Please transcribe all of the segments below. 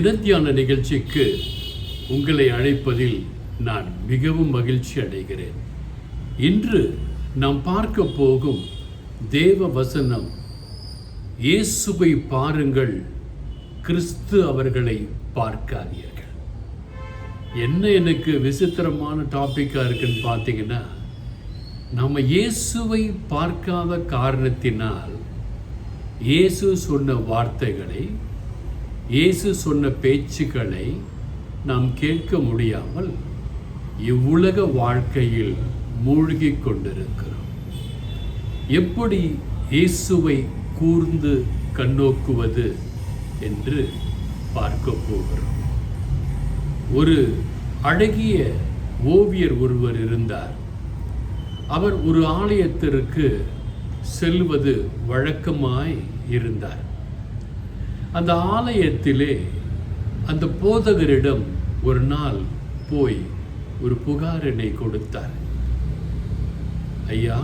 தினத்தியான நிகழ்ச்சிக்கு உங்களை அழைப்பதில் நான் மிகவும் மகிழ்ச்சி அடைகிறேன். இன்று நாம் பார்க்க போகும் தேவ வசனம் இயேசுவை பாருங்கள் கிறிஸ்து அவர்களை பார்க்காதீர்கள். என்ன எனக்கு விசித்திரமான டாப்பிக்காக இருக்குன்னு பார்த்தீங்கன்னா நம்ம இயேசுவை பார்க்காத காரணத்தினால் இயேசு சொன்ன வார்த்தைகளை இயேசு சொன்ன பேச்சுக்களை நாம் கேட்க முடியாமல் இவ்வுலக வாழ்க்கையில் மூழ்கி கொண்டிருக்கிறோம். எப்படி இயேசுவை கூர்ந்து கண்ணோக்குவது என்று பார்க்க போகிறோம். ஒரு அழகிய ஓவியர் ஒருவர் இருந்தார். அவர் ஒரு ஆலயத்திற்கு செல்வது வழக்கமாய் இருந்தார். அந்த ஆலயத்திலே அந்த போதகரிடம் ஒரு நாள் போய் ஒரு புகாரினை கொடுத்தார். ஐயா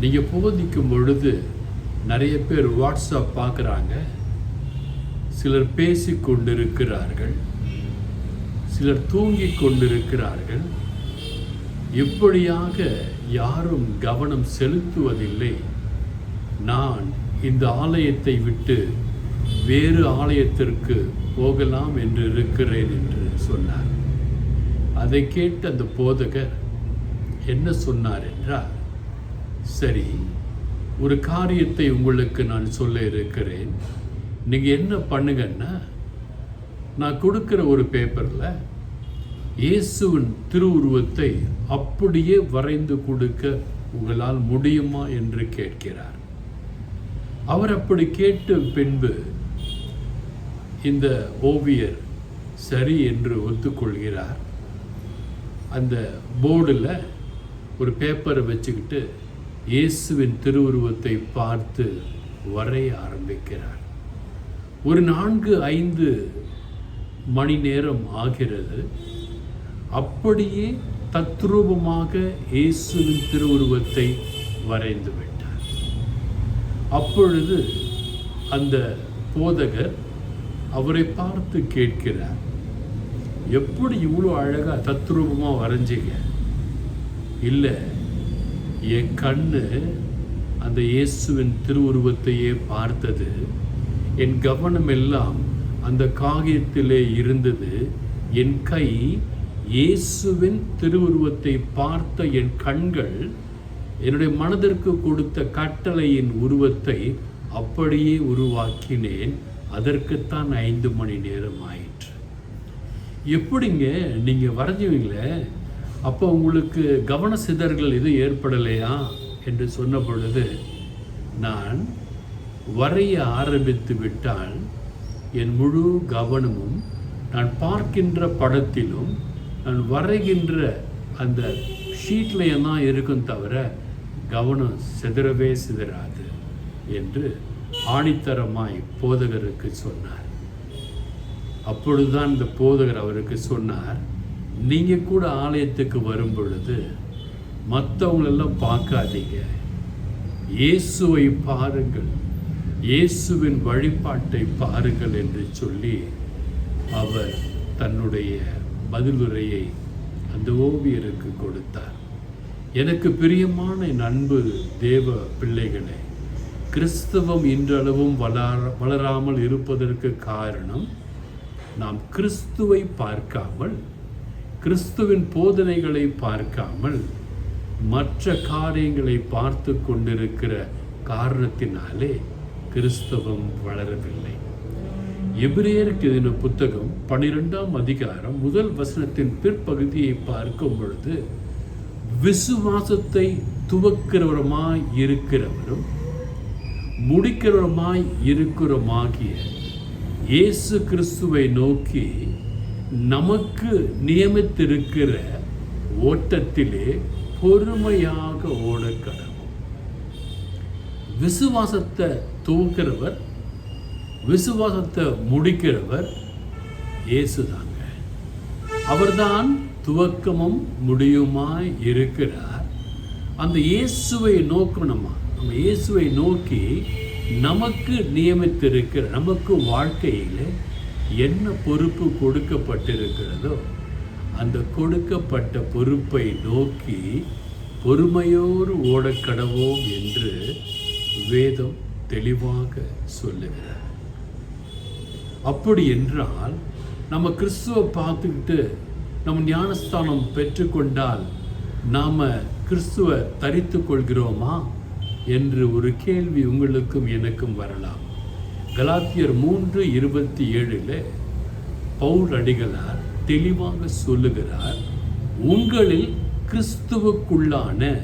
நீங்கள் போதிக்கும் பொழுது நிறைய பேர் வாட்ஸ்அப் பார்க்குறாங்க. சிலர் பேசி கொண்டிருக்கிறார்கள். சிலர் தூங்கிக் கொண்டிருக்கிறார்கள். எப்படியாக யாரும் கவனம் செலுத்துவதில்லை. நான் இந்த ஆலயத்தை விட்டு வேறு ஆலயத்திற்கு போகலாம் என்று இருக்கிறேன் என்று சொன்னார். அதை கேட்டு அந்த போதகர் என்ன சொன்னார் என்றால் சரி ஒரு காரியத்தை உங்களுக்கு நான் சொல்ல இருக்கிறேன். நீங்கள் என்ன பண்ணுங்கன்னா நான் கொடுக்குற ஒரு பேப்பரில் இயேசுவின் திருவுருவத்தை அப்படியே வரைந்து கொடுக்க உங்களால் முடியுமா என்று கேட்கிறார். அவர் அப்படி கேட்ட பின்பு இந்த ஓவியர் சரி என்று ஒத்துக்கொள்கிறார். அந்த போர்டில் ஒரு பேப்பரை வச்சுக்கிட்டு இயேசுவின் திருவுருவத்தை பார்த்து வரைய ஆரம்பிக்கிறார். ஒரு நான்கு ஐந்து மணி நேரம் ஆகிறது. அப்படியே தத்ரூபமாக இயேசுவின் திருவுருவத்தை வரைந்து விட்டார். அப்பொழுது அந்த போதகர் அவரை பார்த்து கேட்கிறார் எப்படி இவ்வளோ அழகாக தத்ரூபமாக வரைஞ்சிங்க? இல்லை என் கண்ணு அந்த இயேசுவின் திருவுருவத்தையே பார்த்தது. என் கவனம் எல்லாம் அந்த காகியத்திலே இருந்தது. என் கை இயேசுவின் திருவுருவத்தை பார்த்த என் கண்கள் என்னுடைய மனதிற்கு கொடுத்த கட்டளையின் உருவத்தை அப்படியே உருவாக்கினேன். அதற்குத்தான் ஐந்து மணி நேரம் ஆயிற்று. எப்படிங்க நீங்கள் வரைஞ்சுவீங்களே? அப்போ உங்களுக்கு கவன சிதறல்கள் எதுவும் ஏற்படலையா? என்று சொன்ன பொழுது நான் வரைய ஆரம்பித்து விட்டால் என் முழு கவனமும் நான் பார்க்கின்ற படத்திலும் நான் வரைகின்ற அந்த ஷீட்லையும் தான் இருக்கும் தவிர கவனம் சிதறவே சிதறாது என்று ஆணித்தரமாய் போதகருக்கு சொன்னார். அப்பொழுதுதான் இந்த போதகர் அவருக்கு சொன்னார் நீங்கள் கூட ஆலயத்துக்கு வரும் பொழுது மற்றவங்களெல்லாம் பார்க்காதீங்க. இயேசுவை பாருங்கள். இயேசுவின் வழிபாட்டை பாருங்கள் என்று சொல்லி அவர் தன்னுடைய பதிலுரையை அந்த ஓவியருக்கு கொடுத்தார். எனக்கு பிரியமான நண்பு தேவ பிள்ளைகளே கிறிஸ்தவம் இன்றளவும் வளர வளராமல் இருப்பதற்கு காரணம் நாம் கிறிஸ்துவை பார்க்காமல் கிறிஸ்துவின் போதனைகளை பார்க்காமல் மற்ற காரியங்களை பார்த்து கொண்டிருக்கிற காரணத்தினாலே கிறிஸ்தவம் வளரவில்லை. எபிரேயருக்கு எதின புத்தகம் பனிரெண்டாம் அதிகாரம் முதல் வசனத்தின் பிற்பகுதியை பார்க்கும் பொழுது விசுவாசத்தை துவக்கிறவருமாய் இருக்கிறவரும் முடிக்கிறோமாய் இருக்கிறோமாகிய இயேசு கிறிஸ்துவை நோக்கி நமக்கு நியமித்திருக்கிற ஓட்டத்திலே பொறுமையாக ஓட கடவும் விசுவாசத்தை துவக்கிறவர் விசுவாசத்தை முடிக்கிறவர் இயேசுதாங்க. அவர்தான் துவக்கமும் முடியுமாய் இருக்கிறார். அந்த இயேசுவை நோக்கணுமா? நம்ம இயேசுவை நோக்கி நமக்கு நியமித்திருக்கிற நமக்கு வாழ்க்கையில் என்ன பொறுப்பு கொடுக்கப்பட்டிருக்கிறதோ அந்த கொடுக்கப்பட்ட பொறுப்பை நோக்கி பொறுமையோடு ஓடக்கடவோம் என்று வேதம் தெளிவாக சொல்லுகிறார் அப்படி என்றால் நம்ம கிறிஸ்துவை பார்த்துக்கிட்டு நம்ம ஞானஸ்தானம் பெற்றுக்கொண்டால் நாம் கிறிஸ்துவை தரித்து கொள்கிறோமா? என்று ஒரு கேள்வி உங்களுக்கும் எனக்கும் வரலாம். கலாத்தியர் மூன்று இருபத்தி ஏழில் பவுல் அடிகளார் தெளிவாக சொல்லுகிறார் உங்களில் கிறிஸ்துவுக்குள்ளான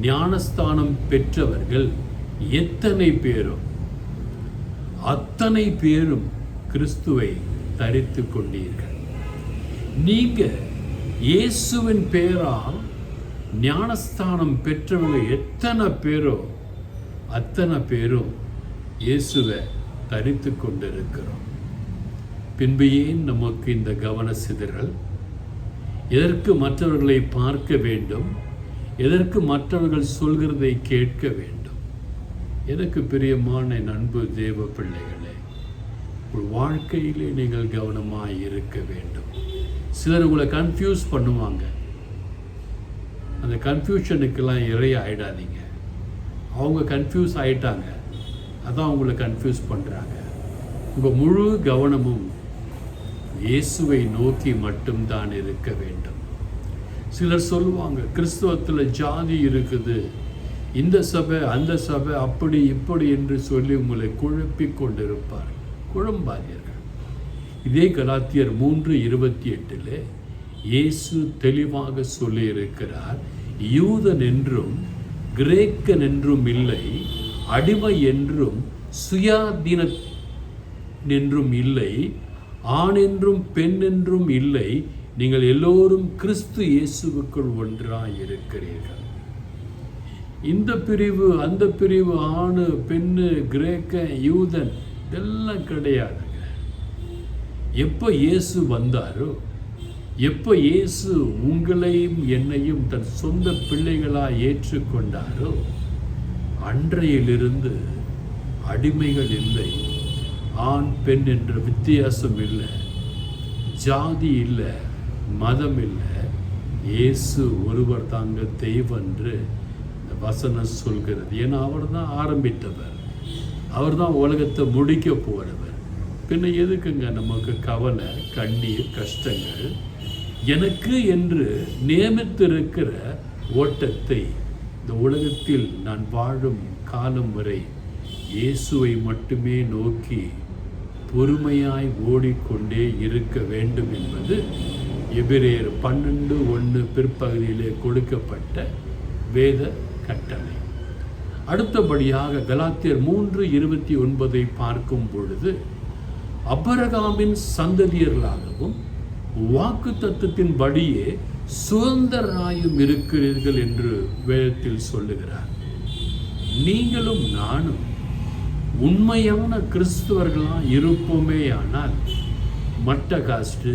ஞானஸ்தானம் பெற்றவர்கள் எத்தனை பேரும் அத்தனை பேரும் கிறிஸ்துவை தரித்து கொண்டீர்கள். நீங்க இயேசுவின் பேரால் ஞானஸ்தானம் பெற்றவங்க எத்தனை பேரோ அத்தனை பேரும் இயேசுவை தரித்து கொண்டிருக்கிறோம். பின்பு ஏன் நமக்கு இந்த கவன சிதறல்? எதற்கு மற்றவர்களை பார்க்க வேண்டும்? எதற்கு மற்றவர்கள் சொல்கிறதை கேட்க வேண்டும்? எனக்கு பிரியமான நண்பு தேவ பிள்ளைகளே உங்கள் வாழ்க்கையிலே நீங்கள் கவனமாக இருக்க வேண்டும். சிலர் உங்களை கன்ஃபியூஸ் பண்ணுவாங்க. அந்த கன்ஃபியூஷனுக்கெல்லாம் இறைய ஆயிடாதீங்க அவங்க கன்ஃபியூஸ் ஆகிட்டாங்க அதான் அவங்கள கன்ஃபியூஸ் பண்ணுறாங்க உங்கள் முழு கவனமும் இயேசுவை நோக்கி மட்டும்தான் இருக்க வேண்டும். சிலர் சொல்லுவாங்க கிறிஸ்தவத்தில் ஜாதி இருக்குது. இந்த சபை அந்த சபை அப்படி இப்படி என்று சொல்லி உங்களை குழப்பி கொண்டிருப்பார். குழம்பாதீர்கள். இதே கலாத்தியர் மூன்று இருபத்தி எட்டில் இயேசு தெளிவாக சொல்லியிருக்கிறார் யூதன் என்றும் கிரேக்கன் என்றும் இல்லை அடிமை என்றும் சுயாதீன என்றும் இல்லை ஆண் என்றும் பெண் என்றும் இல்லை நீங்கள் எல்லோரும் கிறிஸ்து இயேசுவுக்குள் ஒன்றாய் இருக்கிறீர்கள் இந்த பிரிவு அந்த பிரிவு ஆணு பெண்ணு கிரேக்க யூதன் இதெல்லாம் கிடையாதுங்க. எப்போ இயேசு வந்தாரோ எப்போ இயேசு உங்களையும் என்னையும் தன் சொந்த பிள்ளைகளாக ஏற்றுக்கொண்டாரோ அன்றையிலிருந்து அடிமைகள் இல்லை ஆண் பெண் என்ற வித்தியாசம் இல்லை ஜாதி இல்லை மதம் இல்லை இயேசு ஒருவர் தாங்க தெய்வன்று இந்த வசனம் சொல்கிறது. ஏன்னா அவர் தான் ஆரம்பித்தவர். அவர் தான் உலகத்தை முடிக்க போகிறவர் பின்ன எதுக்குங்க நமக்கு கவலை கண்ணீர் கஷ்டங்கள்? எனக்கு என்று நியமித்திருக்கிற ஓட்டத்தை இந்த உலகத்தில் நான் வாழும் காலம் வரை இயேசுவை மட்டுமே நோக்கி பொறுமையாய் ஓடிக்கொண்டே இருக்க வேண்டும் என்பது எபிரேயர் பன்னெண்டு ஒன்று பிற்பகுதியிலே கொடுக்கப்பட்ட வேத கட்டளை. அடுத்தபடியாக கலாத்தியர் மூன்று இருபத்தி ஒன்பதை பார்க்கும் பொழுது அபரகாமின் சந்ததியர்களாகவும் வாக்கு தத்துவத்தின்படியே சுதந்தராயும் இருக்கிறீர்கள் என்று வேதத்தில் சொல்லுகிறார். நீங்களும் நானும் உண்மையான கிறிஸ்துவர்களாக இருப்போமே ஆனால் மட்ட காஸ்ட்டு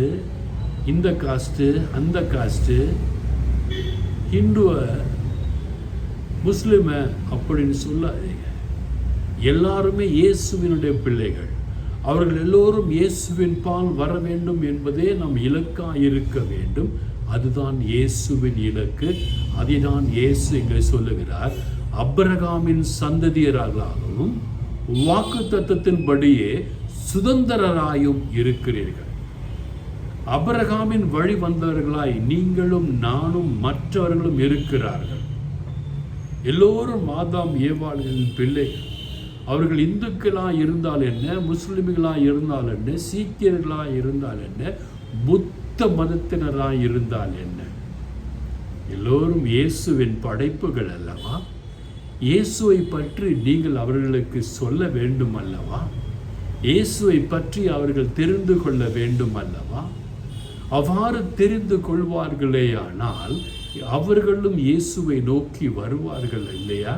இந்த காஸ்ட்டு அந்த காஸ்ட்டு ஹிந்துவை முஸ்லீமை அப்படின்னு சொல்லாதீங்க. எல்லாருமே இயேசுவினுடைய பிள்ளைகள். அவர்கள் எல்லோரும் இயேசுவின் பால் வர வேண்டும் என்பதே நம் இலக்காக இருக்க வேண்டும். அதுதான் இயேசுவின் இலக்கு. அதை தான் இயேசு இங்கே சொல்லுகிறார். அப்ரகாமின் சந்ததியராகவும் வாக்கு தத்துவத்தின்படியே சுதந்திரராயும் இருக்கிறீர்கள். அபரகாமின் வழி வந்தவர்களாய் நீங்களும் நானும் மற்றவர்களும் இருக்கிறார்கள். எல்லோரும் மாதாம் ஏவாளிகளின் பிள்ளைகள். அவர்கள் இந்துக்களாக இருந்தால் என்ன முஸ்லிம்களாக இருந்தால் என்ன சீக்கியர்களாக இருந்தால் என்ன புத்த மதத்தினராக இருந்தால் என்ன? எல்லோரும் இயேசுவின் படைப்புகள் அல்லவா? இயேசுவை பற்றி நீங்கள் அவர்களுக்கு சொல்ல வேண்டும் அல்லவா? இயேசுவை பற்றி அவர்கள் தெரிந்து கொள்ள வேண்டும் அல்லவா? அவ்வாறு தெரிந்து கொள்வார்களேயானால் அவர்களும் இயேசுவை நோக்கி வருவார்கள் இல்லையா?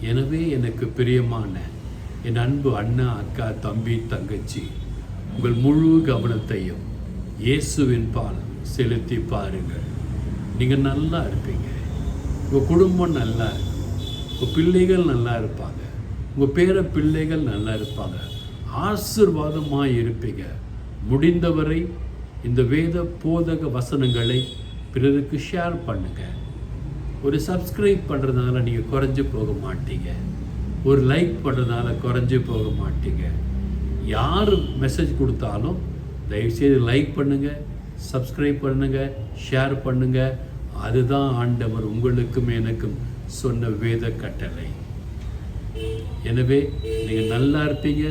எனவே எனக்கு பிரியமான என் அன்பு அண்ணா அக்கா தம்பி தங்கச்சி உங்கள் முழு கவனத்தையும் இயேசுவின் பால் செலுத்தி பாருங்கள். நீங்கள் நல்லா இருப்பீங்க. உங்கள் குடும்பம் நல்லா இருக்கும். உங்கள் பிள்ளைகள் நல்லா இருப்பாங்க. உங்கள் பேர பிள்ளைகள் நல்லா இருப்பாங்க. ஆசிர்வாதமாக இருப்பீங்க. முடிந்தவரை இந்த வேத போதக வசனங்களை பிறருக்கு ஷேர் பண்ணுங்கள் ஒரு சப்ஸ்கிரைப் பண்ணுறதுனால நீங்கள் குறைஞ்சு போக மாட்டீங்க. ஒரு லைக் பண்ணுறதுனால குறைஞ்சு போக மாட்டீங்க. யார் மெசேஜ் கொடுத்தாலும் தயவுசெய்து லைக் பண்ணுங்கள் சப்ஸ்கிரைப் பண்ணுங்கள் ஷேர் பண்ணுங்கள் அதுதான் ஆண்டவர் உங்களுக்கும் எனக்கும் சொன்ன வேத கட்டளை. எனவே நீங்கள் நல்லா இருப்பீங்க.